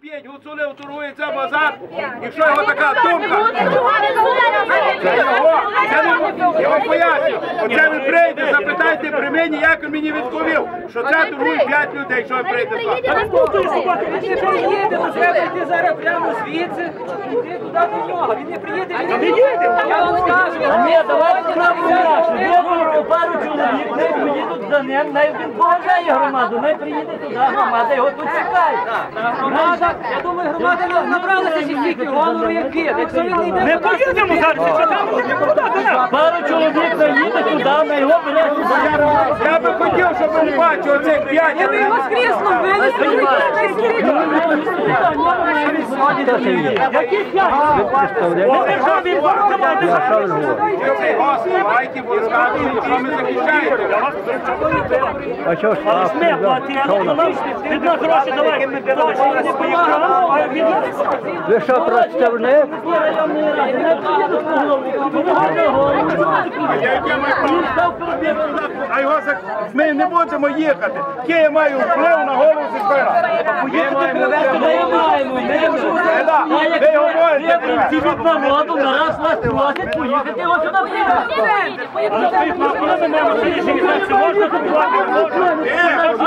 П'ять гуцулів торгує це базар. І що його така думка? Це його. Це не- Я вам поясню. Оце ви прийде, запитайте при мені, як він мені відповів, що це торгує п'ять людей, що ви прийде з вами. Він не приїде, то треба йти зараз прямо звідси, йти туди до нього. Він не приїде, він не їде. Я вам скажу. Ні, давайте нам. Не поїдуть за ним, не він поважає громаду, не приїде туди, громада його тут чекає. Громада, я думаю, громада не набралася стільки гонору, як він. Якщо він не йде, Ми поїдемо зараз, Пару чоловік заїде туди, на його бере. Я би хотів, щоб ви бачили оцих п'ять. я би його скріснув, винесли, Давайте, що ми. А що ж штраф? Від нас гроші давай. Не поїхав, а він Ви що, представник? Ми не будемо їхати. Яке я маю вплив на голову? Ми маємо Да, Ви говорите. Ці від народу нараз вас просять поїхати. Його сюди приїхати. Можна Тихо,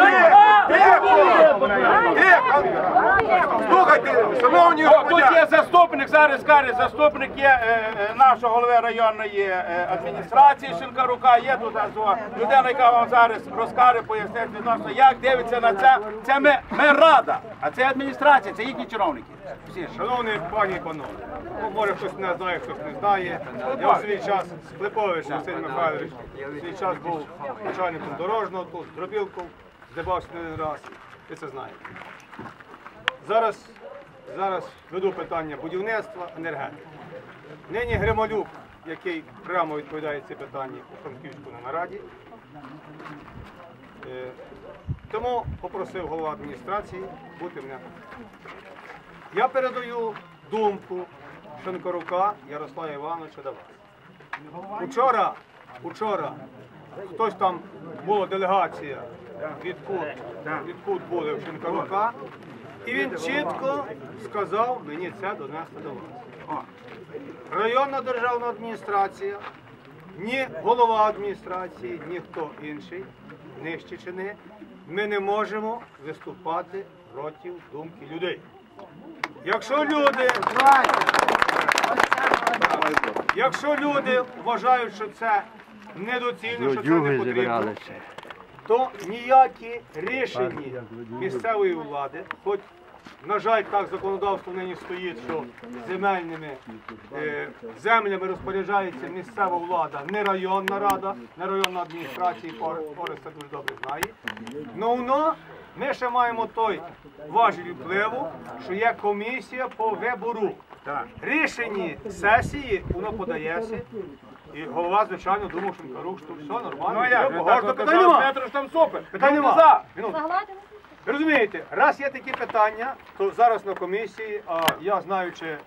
Слухайте, шановні, тут є заступник, зараз скаже, заступник є е, е, нашого голови районної е, адміністрації Шинкарука, є тут людина, яка вам зараз розкаже, пояснить відносно, як дивиться на це. Це ми, ми рада, а це адміністрація, це їхні чиновники. Всі. Шановні пані і панове, ну, хтось не знає, хтось не знає. Я в свій час Склипович Василь Михайлович, в свій час був начальником дорожнього тут, Дробілков, здибався не один раз, ви це знаєте. Зараз, зараз веду питання будівництва, енергетики. Нині Грималюк, який прямо відповідає ці питання у Франківську на нараді. Е, Тому попросив голова адміністрації бути мене. Я передаю думку Шенкорука Ярослава Івановича до вас. Учора, учора, хтось там була делегація від Кут, від Кут були в Шенкорука, і він чітко сказав мені це донести до вас. Районна державна адміністрація, ні голова адміністрації, ні хто інший, нижче чи не, ми не можемо виступати проти думки людей. Якщо люди, якщо люди вважають, що це недоцільно, що це не потрібно, то ніякі рішення місцевої влади, хоч, на жаль, так законодавство нині стоїть, що земельними е, землями розпоряджається місцева влада, не районна рада, не районна адміністрація, Орес це дуже добре знає. Ну воно, ми ще маємо той важіль впливу, що є комісія по вибору. Рішення сесії воно подається. І голова, звичайно, думав, що Каруш, що все нормально. Ну все, як, погоджено, питань нема. Петро ж там супер. Питань нема. за. Минуту. Ви розумієте, раз є такі питання, то зараз на комісії, а я знаючи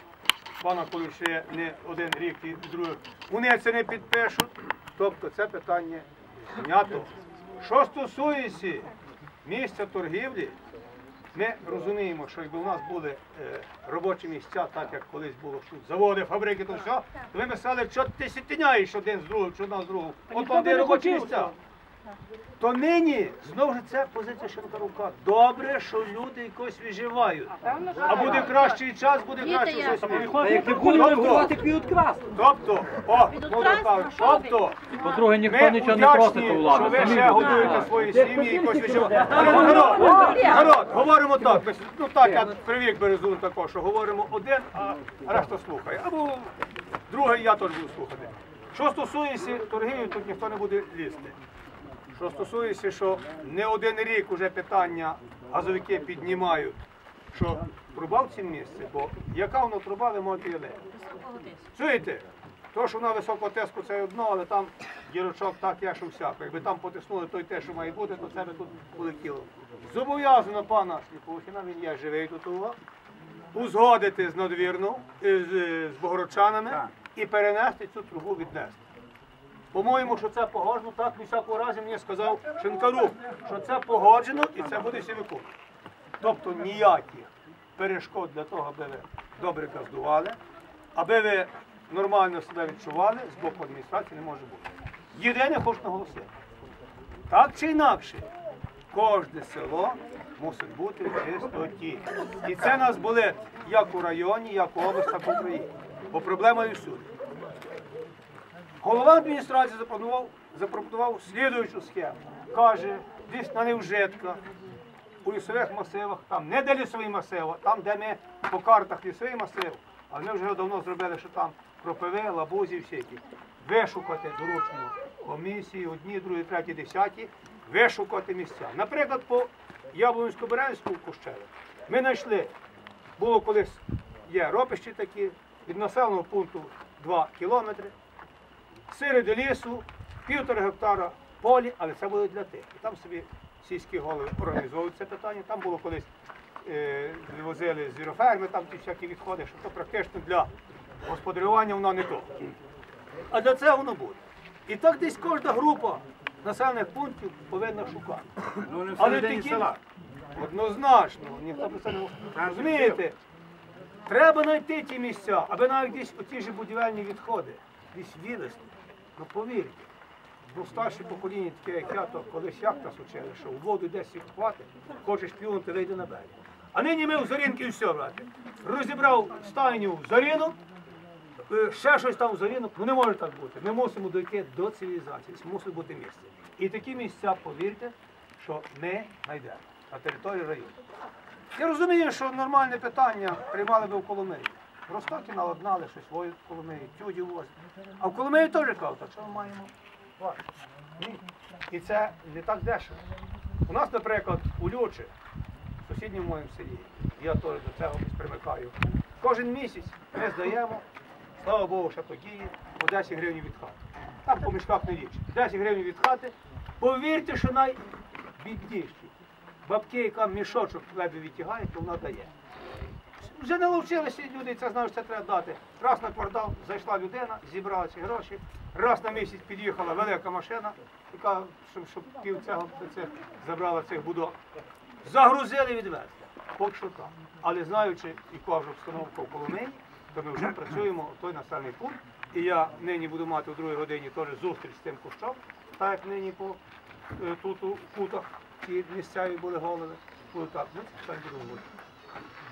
пана Колюше не один рік і другий, вони це не підпишуть. Тобто це питання знято. Що стосується місця торгівлі, ми розуміємо, що якби у нас були е, робочі місця, так як колись було що заводи, фабрики, то все, то ви ми сказали, що ти сітиняєш один з другого, чи одна з другого. От вам де робочі місця. То нині знову ж це позиція Шенкарука. Добре, що люди якось виживають. А буде кращий час, буде краще щось. Як не п'ють красти. Тобто, о, можна кажуть, тобто, По-друге, ми вдячні, що ви ще годуєте свої сім'ї, якось виживаєте. Народ, народ, говоримо так, ну так, я привік березун також, що говоримо один, а решта слухає. Або другий я теж буду слухати. Що стосується торгівлі, тут ніхто не буде лізти. Що стосується, що не один рік уже питання газовики піднімають, що труба в цім місці, бо яка воно труба, ви можете її Чуєте? То, що вона високого тиску, це одно, але там дірочок так, як що всяко. Якби там потиснули той те, що має бути, то це би тут полетіло. Зобов'язано пана Сліпухіна, він є живий тут у вас, узгодити з надвірну, е, з, з богородчанами і перенести цю трубу віднести. По-моєму, що це погоджено, так в всякому разі мені сказав Шинкарук, що це погоджено і це буде всі виконувати. Тобто ніяких перешкод для того, аби ви добре газдували, аби ви нормально себе відчували, з боку адміністрації не може бути. Єдине хочу наголосити. Так чи інакше, кожне село мусить бути в чистоті. І це нас болить як у районі, як у області, так і в Україні. Бо проблема і всюди. Голова адміністрації запропонував, запропонував слідуючу схему. Каже, десь на невжитках, у лісових масивах, там не де лісові масиви, там, де ми по картах лісовий масив, а ми вже давно зробили, що там кропиви, лабузі всякі. Вишукати доручну комісію, одні, другі, треті, десяті, вишукати місця. Наприклад, по Яблонсько-Березькому кущеві ми знайшли, було колись є ропищі такі, від населеного пункту 2 кілометри, серед лісу, півтора гектара полі, але це буде для тих. І там собі сільські голови організовують це питання. Там було колись е, возили звіроферми, там ті всякі відходи, що то практично для господарювання воно не то. А для цього воно буде. І так десь кожна група населених пунктів повинна шукати. Ну, не Але села. однозначно, ніхто про це не. Розумієте? Треба знайти ті місця, аби навіть десь оті ж будівельні відходи, десь вивезти. Ну повірте, бо старші покоління, таке як я, то колись як нас учили, що у воду десь хватить, хочеш плюнути, вийди на берег. А нині ми в Зорінки і все, брате. Розібрав стайню в Зорінок, е, ще щось там в Зорінок, ну не може так бути. Ми мусимо дойти до цивілізації, мусить бути місце. І такі місця, повірте, що ми знайдемо на території району. Я розумію, що нормальне питання приймали би в Коломиї. Ростоки наладнали щось свої в Коломиї, тюді возять. А в Коломиї теж кажуть, а що ми маємо? ваше? І це не так дешево. У нас, наприклад, у Лючі, в сусідньому моєму селі, я теж до цього примикаю. Кожен місяць ми здаємо, слава Богу, ще події, по 10 гривень від хати. Там по мішках не лічить. 10 гривень від хати. Повірте, що найбідніші. Бабки, яка мішочок ледве відтягає, то вона дає. Вже не навчилися люди, це що це треба дати. Раз на квартал зайшла людина, зібрала ці гроші, раз на місяць під'їхала велика машина, яка щоб, щоб пів цього цих, забрала цих будок. Загрузили і відвезли. Поки що так. Але знаючи, яка вже обстановка в Коломиї, то ми вже працюємо в той населений пункт. І я нині буду мати у другій годині теж зустріч з тим кущом, так як нині по е, тут у кутах ті місцеві були голови. Буду так, ну, це питань говорити.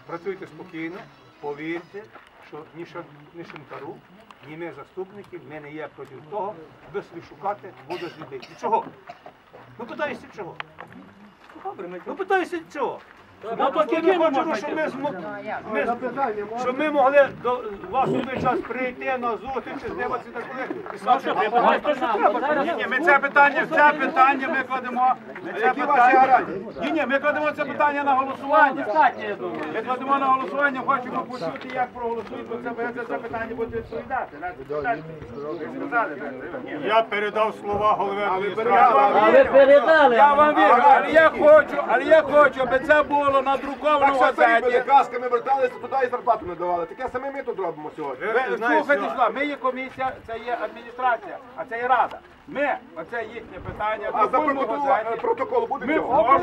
Працюйте спокійно, повірте, що ні, Шинкару, ні ми заступники, ми не є проти того, аби собі шукати воду людей. І чого? Ну питаюся чого? Ну питаюся чого? Навпаки, ми хочемо, щоб ми, змо- ми, щоб ми могли до вас у той час прийти на зустріч, здиватися так і стати. Ні, ні, ми це питання, це питання ми кладемо. Це питання. Ні, ні, ми кладемо це питання на голосування. Ми кладемо на голосування, хочемо почути, як проголосують, бо це ви за це питання будете відповідати. Ви сказали, ні. Я передав слова голови адміністрації. передали. Я вам вірю, але я хочу, але я хочу, аби це було надруковано в Так що газеті. касками верталися туди і зарплату не давали. Таке саме ми тут робимо сьогодні. Ви слухайте що- сюди, ми є комісія, це є адміністрація, а це є рада. Ми, оце їхнє питання, А за друкуємо в протокол, газеті. протокол буде Ми цього?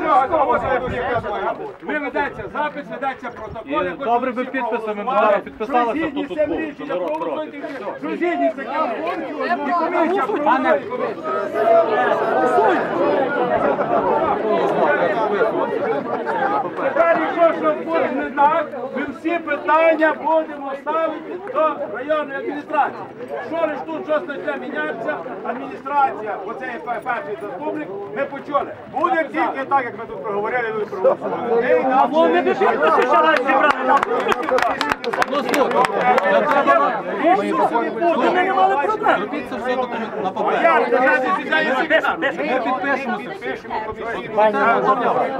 Ми ведеться запис, ведеться протокол. я хочу добре би всі підписами проголосували. зараз підписалися, Що згідні хто з тут цим був, рішенням, що народ проголосуйте. Що згідні з таким і комісія проголосує. Тепер, якщо щось буде не так, ми всі питання будемо ставити до районної адміністрації. Що ж тут щось почне мінятися, адміністрація, оце є пе- перший заступник, ми почули. Буде тільки так, як ми тут проговорили, ви проголосували. Не. Ми підписи ще раз зібрали Ми не мали проблем. А як держати сідає секретар? Підпишемо.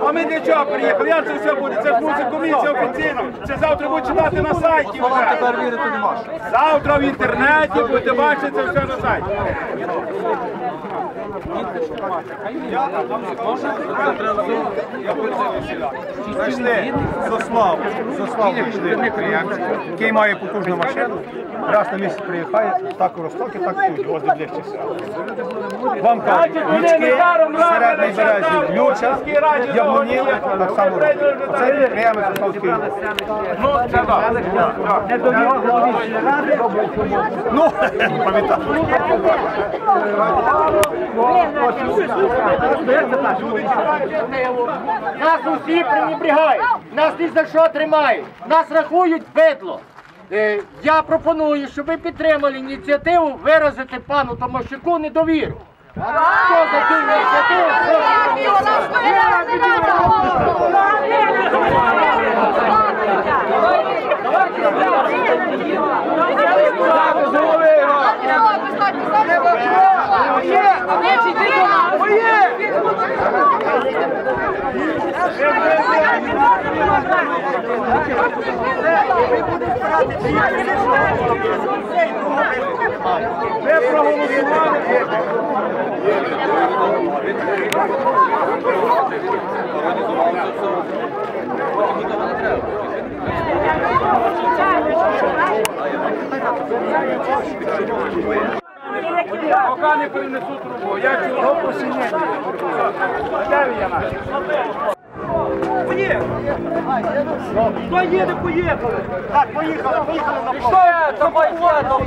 А ми для чого приїхали? Як це все буде? Це ж буде комісія офіційно. Це завтра буде читати на сайті. вже. Завтра в інтернеті будете бачити це все на сайті. Знайшли Сослав, Сослав підприємця, який має потужну машину. Раз на місяць приїхає, так у Ростокі, так тут, возле ближчих сел. Вам кажуть, Луцьки, середній березі, Ключа, Яблунів, так само. Оцей підприємець Сославський. Ну, це так. Ну, пам'ятаю. Нас усі пренебрігають, нас ні за що тримають, нас рахують бидло. Е, Я пропоную, щоб ви підтримали ініціативу виразити пану Томащуку недовіру. Хто за цю ініціативу? Прошу Поки не принесуть трубу. Я цього посіння. Де я наш? Хто їде, поїхали. Так, поїхали, поїхали на Що я тобою сяду?